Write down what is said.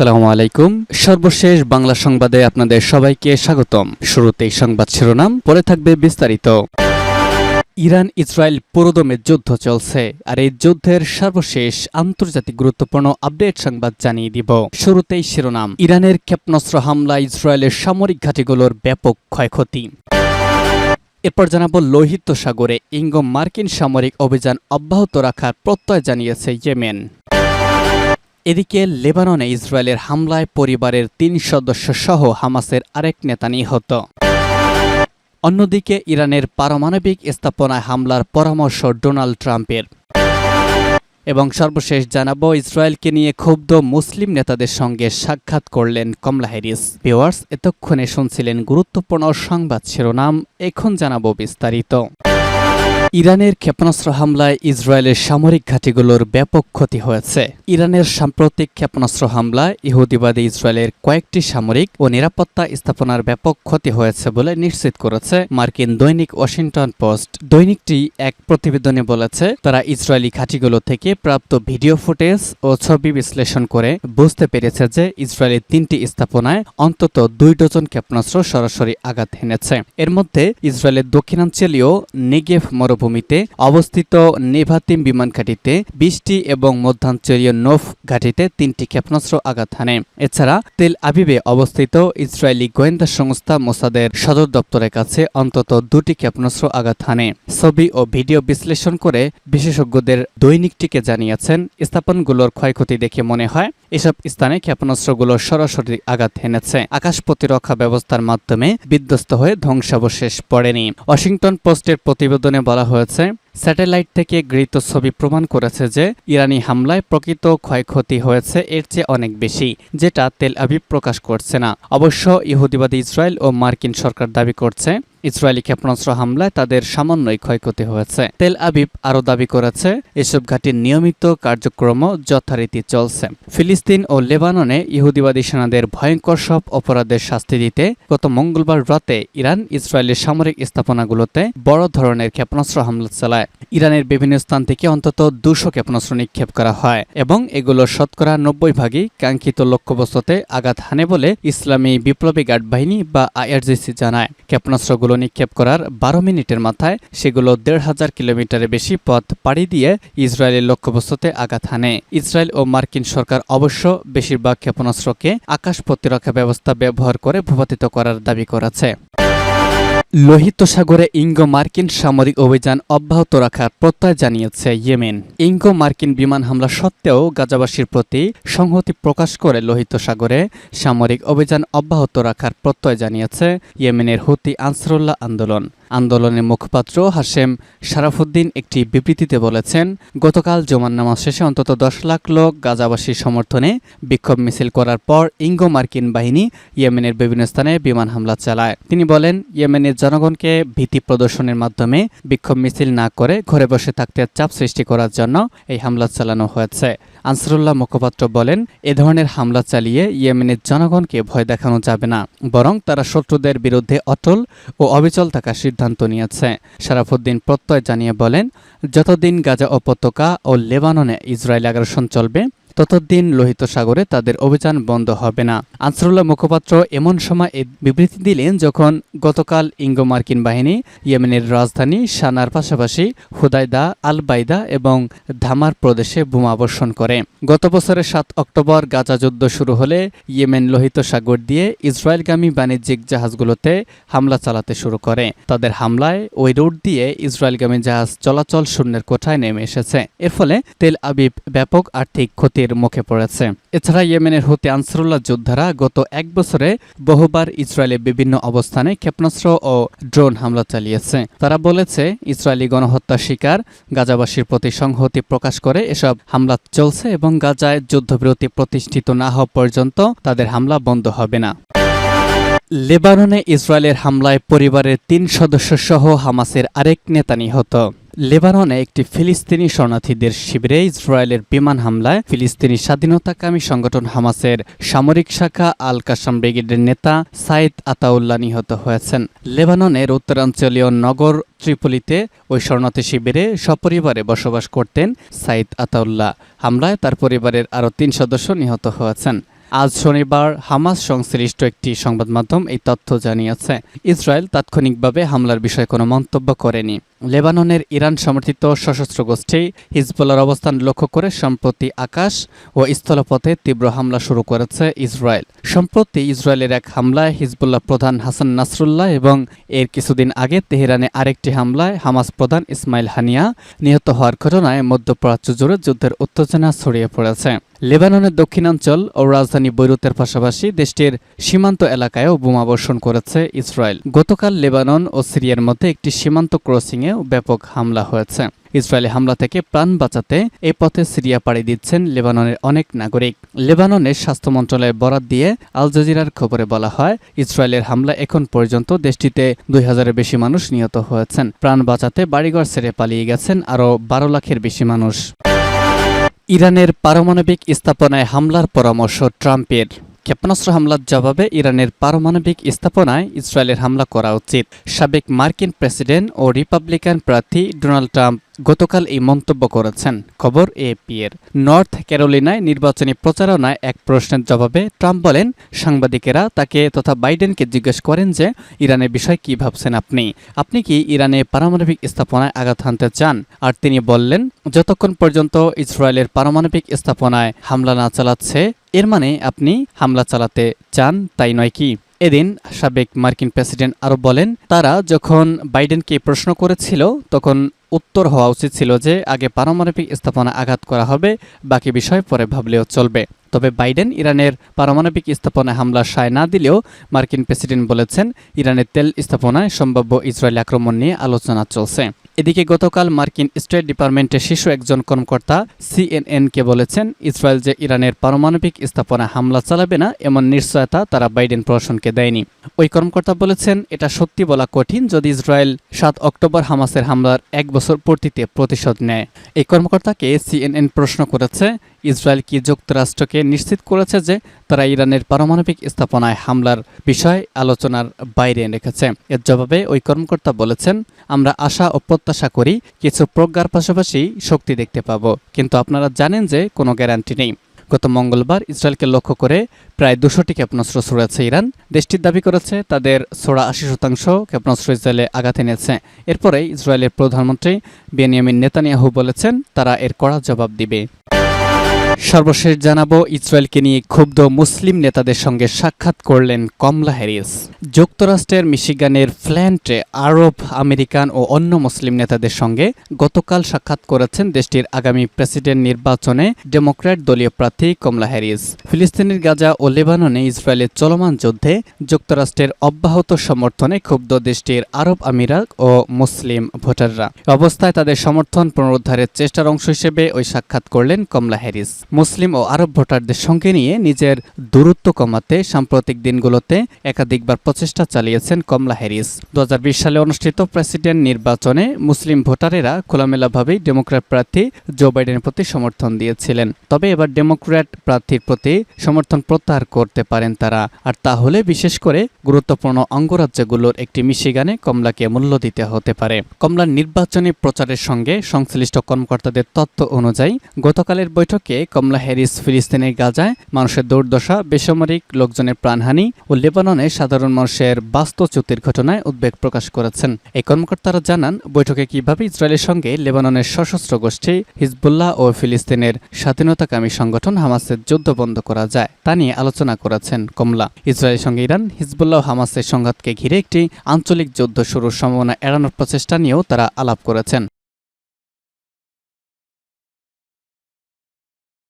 আসসালামু আলাইকুম। সর্বশেষ বাংলা সংবাদে আপনাদের সবাইকে স্বাগতম। শুরুতেই সংবাদ শিরোনাম পরে থাকবে বিস্তারিত। ইরান, ইসরায়েল পুরোদমে যুদ্ধ চলছে, আর এই যুদ্ধের সর্বশেষ আন্তর্জাতিক গুরুত্বপূর্ণ আপডেট সংবাদ জানিয়ে দিব। শুরুতেই শিরোনাম, ইরানের ক্ষেপণাস্ত্র হামলা ইসরায়েলের সামরিক ঘাঁটিগুলোর ব্যাপক ক্ষয়ক্ষতি। এরপর জানাব লোহিত সাগরে ইঙ্গো মার্কিন সামরিক অভিযান অব্যাহত রাখার প্রত্যয় জানিয়েছে ইয়েমেন। এদিকে লেবাননে ইসরায়েলের হামলায় পরিবারের তিন সদস্য সহ হামাসের আরেক নেতা নিহত। অন্যদিকে ইরানের পারমাণবিক স্থাপনায় হামলার পরামর্শ ডোনাল্ড ট্রাম্পের। এবং সর্বশেষ জানাব, ইসরায়েলকে নিয়ে ক্ষুব্ধ মুসলিম নেতাদের সঙ্গে সাক্ষাৎ করলেন কমলা হ্যারিস। ভিওয়ার্স এতক্ষণে শুনছিলেন গুরুত্বপূর্ণ সংবাদ শিরোনাম, এখন জানাব বিস্তারিত। ইরানের ক্ষেপণাস্ত্র হামলায় ইসরায়েলের সামরিক ঘাঁটিগুলোর ব্যাপক ক্ষতি হয়েছে। ইরানের সাম্প্রতিক ক্ষেপণাস্ত্র হামলায় ইহুদিবাদী ইসরায়েলের কয়েকটি সামরিক ও নিরাপত্তা স্থাপনার ব্যাপক ক্ষতি হয়েছে বলে নিশ্চিত করেছে মার্কিন দৈনিক ওয়াশিংটন পোস্ট। দৈনিকটি এক প্রতিবেদনে বলেছে, তারা ইসরায়েলি ঘাঁটিগুলো থেকে প্রাপ্ত ভিডিও ফুটেজ ও ছবি বিশ্লেষণ করে বুঝতে পেরেছে যে ইসরায়েলের তিনটি স্থাপনায় অন্তত দুই ডজন ক্ষেপণাস্ত্র সরাসরি আঘাত হেনেছে এর মধ্যে ইসরায়েলের দক্ষিণাঞ্চলীয় নেগেভ মরুভূমিতে অবস্থিত নেভাতিম বিমান ঘাঁটিতে বিশটি এবং মধ্যাঞ্চলীয় নোফ ঘাঁটিতে তিনটি ক্ষেপণাস্ত্র আঘাত হানে। এছাড়া তেল আবিবে অবস্থিত ইসরায়েলি গোয়েন্দা সংস্থা মোসাদের সদর দপ্তরের কাছে অন্তত দুটি ক্ষেপণাস্ত্র আঘাত হানে। ছবি ও ভিডিও বিশ্লেষণ করে বিশেষজ্ঞদের দৈনিকটিকে জানিয়েছেন, স্থাপনগুলোর ক্ষয়ক্ষতি দেখে মনে হয় এসব স্থানে ক্ষেপণাস্ত্রগুলো সরাসরি আঘাত হেনেছে। আকাশ প্রতিরক্ষা ব্যবস্থার মাধ্যমে বিধ্বস্ত হয়ে ধ্বংসাবশেষ পড়েনি। ওয়াশিংটন পোস্টের প্রতিবেদনে বলা হয়েছে স্যাটেলাইট থেকে গৃহীত ছবি প্রমাণ করেছে যে ইরানি হামলায় প্রকৃত ক্ষয়ক্ষতি হয়েছে এর চেয়ে অনেক বেশি, যেটা তেল আবিব প্রকাশ করছে না। অবশ্য ইহুদিবাদী ইসরায়েল ও মার্কিন সরকার দাবি করছে, ইসরায়েলি ক্ষেপণাস্ত্র হামলায় তাদের সামান্যই ক্ষয়ক্ষতি হয়েছে। তেল আবিব আরও দাবি করেছে, এসব ঘাটির নিয়মিত কার্যক্রম যথারীতি চলছে। ফিলিস্তিন ও লেবাননে ইহুদিবাদী সেনাদের ভয়ঙ্কর সব অপরাধের শাস্তি দিতে গত মঙ্গলবার রাতে ইরান ইসরায়েলের সামরিক স্থাপনাগুলোতে বড় ধরনের ক্ষেপণাস্ত্র হামলা চালায়। ইরানের বিভিন্ন স্থান থেকে অন্তত দুশো ক্ষেপণাস্ত্র নিক্ষেপ করা হয় এবং এগুলো শতকরা নব্বই ভাগই কাঙ্ক্ষিত লক্ষ্যবস্তুতে আঘাত হানে বলে ইসলামী বিপ্লবী গার্ড বাহিনী বা আইআরজিসি জানায়। ক্ষেপণাস্ত্রগুলো নিক্ষেপ করার বারো মিনিটের মাথায় সেগুলো দেড় হাজার কিলোমিটারের বেশি পথ পাড়ি দিয়ে ইসরায়েলের লক্ষ্যবস্তুতে আঘাত হানে। ইসরায়েল ও মার্কিন সরকার অবশ্য বেশিরভাগ ক্ষেপণাস্ত্রকে আকাশ প্রতিরক্ষা ব্যবস্থা ব্যবহার করে ভূপাতিত করার দাবি করেছে। লোহিত সাগরে ইঙ্গো মার্কিন সামরিক অভিযান অব্যাহত রাখার প্রত্যয় জানিয়েছে ইয়েমেন। ইঙ্গো মার্কিন বিমান হামলা সত্ত্বেও গাজাবাসীর প্রতি সংহতি প্রকাশ করে লোহিত সাগরে সামরিক অভিযান অব্যাহত রাখার প্রত্যয় জানিয়েছে ইয়েমেনের হুতি আনসারুল্লাহ আন্দোলন। আন্দোলনের মুখপাত্র হাশেম শারাফুদ্দিন একটি বিবৃতিতে বলেছেন, গতকাল জমান নামাজ শেষে অন্তত দশ লাখ লোক গাজাবাসীর সমর্থনে বিক্ষোভ মিছিল করার পর ইঙ্গো মার্কিন বাহিনী ইয়েমেনের বিভিন্ন স্থানে বিমান হামলা চালায়। তিনি বলেন, ইয়েমেনের জনগণকে ভীতি প্রদর্শনের মাধ্যমে বিক্ষোভ মিছিল না করে ঘরে বসে থাকতে চাপ সৃষ্টি করার জন্য এই হামলা চালানো হয়েছে। আনসারুল্লাহ মুখপাত্র বলেন, এ ধরনের হামলা চালিয়ে ইয়েমেনের জনগণকে ভয় দেখানো যাবে না, বরং তারা শত্রুদের বিরুদ্ধে অটল ও অবিচল থাকার সিদ্ধান্ত নিয়েছে। শারাফুদ্দিন প্রত্যয় জানিয়ে বলেন যতদিন গাজা উপত্যকা ও লেবাননে ইসরায়েল আগ্রাসন চলবে ততদিন লোহিত সাগরে তাদের অভিযান বন্ধ হবে না। আনসারুল্লাহ মুখপাত্র এমন সময় এ বিবৃতি দিলেন যখন গতকাল ইঙ্গো মার্কিন বাহিনী, ইয়েমেনের রাজধানী সানার পাশাপাশি হুদাইদা আলবাইদা এবং ধামার প্রদেশে বোমাবর্ষণ করে। গত বছরের সাত অক্টোবর গাজা যুদ্ধ শুরু হলে ইয়েমেন লোহিত সাগর দিয়ে ইসরায়েলগামী বাণিজ্যিক জাহাজগুলোতে হামলা চালাতে শুরু করে। তাদের হামলায় ওই রুট দিয়ে ইসরায়েলগামী জাহাজ চলাচল শূন্যের কোঠায় নেমে এসেছে। এর ফলে তেল আবিব ব্যাপক আর্থিক ক্ষতির মুখে পড়েছে। এছাড়া ইয়েমেনের হতে আনসারুল্লাহ যোদ্ধারা গত এক বছরে বহুবার ইসরায়েলের বিভিন্ন অবস্থানে ক্ষেপণাস্ত্র ও ড্রোন হামলা চালিয়েছে। তারা বলেছে, ইসরায়েলি গণহত্যার শিকার গাজাবাসীর প্রতি সংহতি প্রকাশ করে এসব হামলা চলছে এবং গাজায় যুদ্ধবিরতি প্রতিষ্ঠিত না হওয়া পর্যন্ত তাদের হামলা বন্ধ হবে না। লেবাননে ইসরায়েলের হামলায় পরিবারের তিন সদস্য সহ হামাসের আরেক নেতা নিহত লেবাননে একটি ফিলিস্তিনি শরণার্থীদের শিবিরে ইসরায়েলের বিমান হামলায় ফিলিস্তিনি স্বাধীনতাকামী সংগঠন হামাসের সামরিক শাখা আল কাসাম ব্রিগেডের নেতা সাইদ আতাউল্লাহ নিহত হয়েছেন। লেবাননের উত্তরাঞ্চলীয় নগর ত্রিপলিতে ওই শরণার্থী শিবিরে সপরিবারে বসবাস করতেন সাইদ আতাউল্লাহ। হামলায় তার পরিবারের আরও তিন সদস্য নিহত হয়েছেন। আজ শনিবার হামাস সংশ্লিষ্ট একটি সংবাদ মাধ্যম এই তথ্য জানিয়েছে। ইসরায়েল তাৎক্ষণিকভাবে হামলার বিষয়ে কোনো মন্তব্য করেনি। লেবাননের ইরান সমর্থিত সশস্ত্র গোষ্ঠী হিজবুল্লার অবস্থান লক্ষ্য করে সম্প্রতি আকাশ ও স্থলপথে তীব্র হামলা শুরু করেছে ইসরায়েল। সম্প্রতি ইসরায়েলের এক হামলায় হিজবুল্লাহ প্রধান হাসান নাসরুল্লাহ এবং এর কিছুদিন আগে তেহরানে আরেকটি হামলায় হামাস প্রধান ইসমাইল হানিয়া নিহত হওয়ার ঘটনায় মধ্যপ্রাচ্য জুড়ে যুদ্ধের উত্তেজনা ছড়িয়ে পড়েছে। লেবাননের দক্ষিণাঞ্চল ও রাজধানী বৈরুতের পাশাপাশি দেশটির সীমান্ত এলাকায়ও বোমাবর্ষণ করেছে ইসরায়েল। গতকাল লেবানন ও সিরিয়ার মধ্যে একটি সীমান্ত ক্রসিংয়েও ব্যাপক হামলা হয়েছে। ইসরায়েলি হামলা থেকে প্রাণ বাঁচাতে এই পথে সিরিয়া পাড়ি দিচ্ছেন লেবাননের অনেক নাগরিক। লেবাননের স্বাস্থ্য মন্ত্রণালয়ের বরাত দিয়ে আল জাজিরার খবরে বলা হয়, ইসরায়েলের হামলা এখন পর্যন্ত দেশটিতে দুই হাজারের বেশি মানুষ নিহত হয়েছেন। প্রাণ বাঁচাতে বাড়িঘর ছেড়ে পালিয়ে গেছেন আরও বারো লাখের বেশি মানুষ। ইরানের পারমাণবিক স্থাপনায় হামলার পরামর্শ ট্রাম্পের। ক্ষেপণাস্ত্র হামলার জবাবে ইরানের পারমাণবিক স্থাপনায় ইসরায়েলের হামলা করা উচিত। সাবেক মার্কিন প্রেসিডেন্ট ও রিপাবলিকান প্রার্থী ডোনাল্ড ট্রাম্প গতকাল এই মন্তব্য করেছেন। খবর এপি এর নর্থ ক্যারোলিনায় নির্বাচনী প্রচারণায় এক প্রশ্নের জবাবে ট্রাম্প বলেন, সাংবাদিকেরা তাকে তথা বাইডেনকে জিজ্ঞেস করেন যে, ইরানের বিষয়ে কি ভাবছেন আপনি? আপনি কি ইরানে পারমাণবিক স্থাপনায় আঘাত হানতে চান? আর তিনি বললেন, যতক্ষণ পর্যন্ত ইসরায়েলের পারমাণবিক স্থাপনায় হামলা না চালাচ্ছে এর মানে আপনি হামলা চালাতে চান, তাই নয় কি? এদিন সাবেক মার্কিন প্রেসিডেন্ট আরও বলেন, তারা যখন বাইডেনকে প্রশ্ন করেছিল, তখন উত্তর হওয়া উচিত ছিল যে, আগে পারমাণবিক স্থাপনা আঘাত করা হবে, বাকি বিষয় পরে ভাবলেও চলবে। তবে বাইডেন ইরানের পারমাণবিক স্থাপনায় হামলার সায় না দিলেও মার্কিন প্রেসিডেন্ট বলেছেন, ইরানের তেল স্থাপনায় সম্ভাব্য ইসরায়েল আক্রমণ নিয়ে আলোচনা চলছে। এদিকে গতকাল মার্কিন স্টেট ডিপার্টমেন্টের শীর্ষ একজন কর্মকর্তা সিএনএনকে বলেছেন, ইসরায়েল যে ইরানের পারমাণবিক স্থাপনা হামলা চালাবে না, এমন নিশ্চয়তা তারা বাইডেন প্রশাসনকে দেয়নি। ওই কর্মকর্তা বলেছেন, এটা সত্যি বলা কঠিন যদি ইসরায়েল সাত অক্টোবর হামাসের হামলার এক বছর পূর্তিতে প্রতিশোধ নেয়। এই কর্মকর্তাকে সিএনএন প্রশ্ন করেছে ইসরায়েল কি যুক্তরাষ্ট্রকে নিশ্চিত করেছে যে তারা ইরানের পারমাণবিক স্থাপনায় হামলার বিষয় আলোচনার বাইরে রেখেছে? এর জবাবে ওই কর্মকর্তা বলেছেন, আমরা আশা ও প্রত্যাশা করি কিছু প্রজ্ঞার পাশাপাশি শক্তি দেখতে পাব। কিন্তু আপনারা জানেন যে কোনো গ্যারান্টি নেই। গত মঙ্গলবার ইসরায়েলকে লক্ষ্য করে প্রায় দুশোটি ক্ষেপণাস্ত্র ছড়েছে ইরান। দেশটির দাবি করেছে তাদের ছোড়া আশি শতাংশ ক্ষেপণাস্ত্র ইসরায়েলে আঘাত এনেছে। এরপরে ইসরায়েলের প্রধানমন্ত্রী বেনিয়ামিন নেতানিয়াহু বলেছেন, তারা এর কড়া জবাব দিবে। সর্বশেষ জানাব, ইসরায়েলকে নিয়ে ক্ষুব্ধ মুসলিম নেতাদের সঙ্গে সাক্ষাৎ করলেন কমলা হ্যারিস। যুক্তরাষ্ট্রের মিশিগানের ফ্ল্যান্টে আরব, আমেরিকান ও অন্য মুসলিম নেতাদের সঙ্গে গতকাল সাক্ষাৎ করেছেন দেশটির আগামী প্রেসিডেন্ট নির্বাচনে ডেমোক্র্যাট দলীয় প্রার্থী কমলা হ্যারিস। ফিলিস্তিনের গাজা ও লেবাননে ইসরায়েলের চলমান যুদ্ধে যুক্তরাষ্ট্রের অব্যাহত সমর্থনে ক্ষুব্ধ দেশটির আরব আমিরাত ও মুসলিম ভোটাররা। অবস্থায় তাদের সমর্থন পুনরুদ্ধারের চেষ্টার অংশ হিসেবে ওই সাক্ষাৎ করলেন কমলা হ্যারিস। মুসলিম ও আরব ভোটারদের সঙ্গে নিয়ে নিজের দূরত্ব কমাতে সাম্প্রতিক দিনগুলোতে একাধিকবার প্রচেষ্টা চালিয়েছেন কমলা হ্যারিস। দু সালে অনুষ্ঠিত প্রেসিডেন্ট নির্বাচনে মুসলিম ভোটারেরা খোলামেলাভাবেই ডেমোক্র্যাট প্রার্থী জো বাইডেনের প্রতি সমর্থন দিয়েছিলেন। তবে এবার ডেমোক্র্যাট প্রার্থীর প্রতি সমর্থন প্রত্যাহার করতে পারেন তারা। আর তাহলে বিশেষ করে গুরুত্বপূর্ণ অঙ্গরাজ্যগুলোর একটি মিশিগানে কমলাকে মূল্য দিতে হতে পারে। কমলার নির্বাচনী প্রচারের সঙ্গে সংশ্লিষ্ট কর্মকর্তাদের তথ্য অনুযায়ী গতকালের বৈঠকে কমলা হ্যারিস ফিলিস্তিনের গাজায় মানুষের দুর্দশা, বেসামরিক লোকজনের প্রাণহানি ও লেবাননে সাধারণ মানুষের বাস্তুচ্যুতির ঘটনায় উদ্বেগ প্রকাশ করেছেন। এই কর্মকর্তারা জানান, বৈঠকে কীভাবে ইসরায়েলের সঙ্গে লেবাননের সশস্ত্র গোষ্ঠী হিজবুল্লাহ ও ফিলিস্তিনের স্বাধীনতাকামী সংগঠন হামাসের যুদ্ধ বন্ধ করা যায়, তা নিয়ে আলোচনা করেছেন কমলা। ইসরায়েলের সঙ্গে ইরান, হিজবুল্লাহ হামাসের সংঘাতকে ঘিরে একটি আঞ্চলিক যুদ্ধ শুরুর সম্ভাবনা এড়ানোর প্রচেষ্টা নিয়েও তারা আলাপ করেছেন।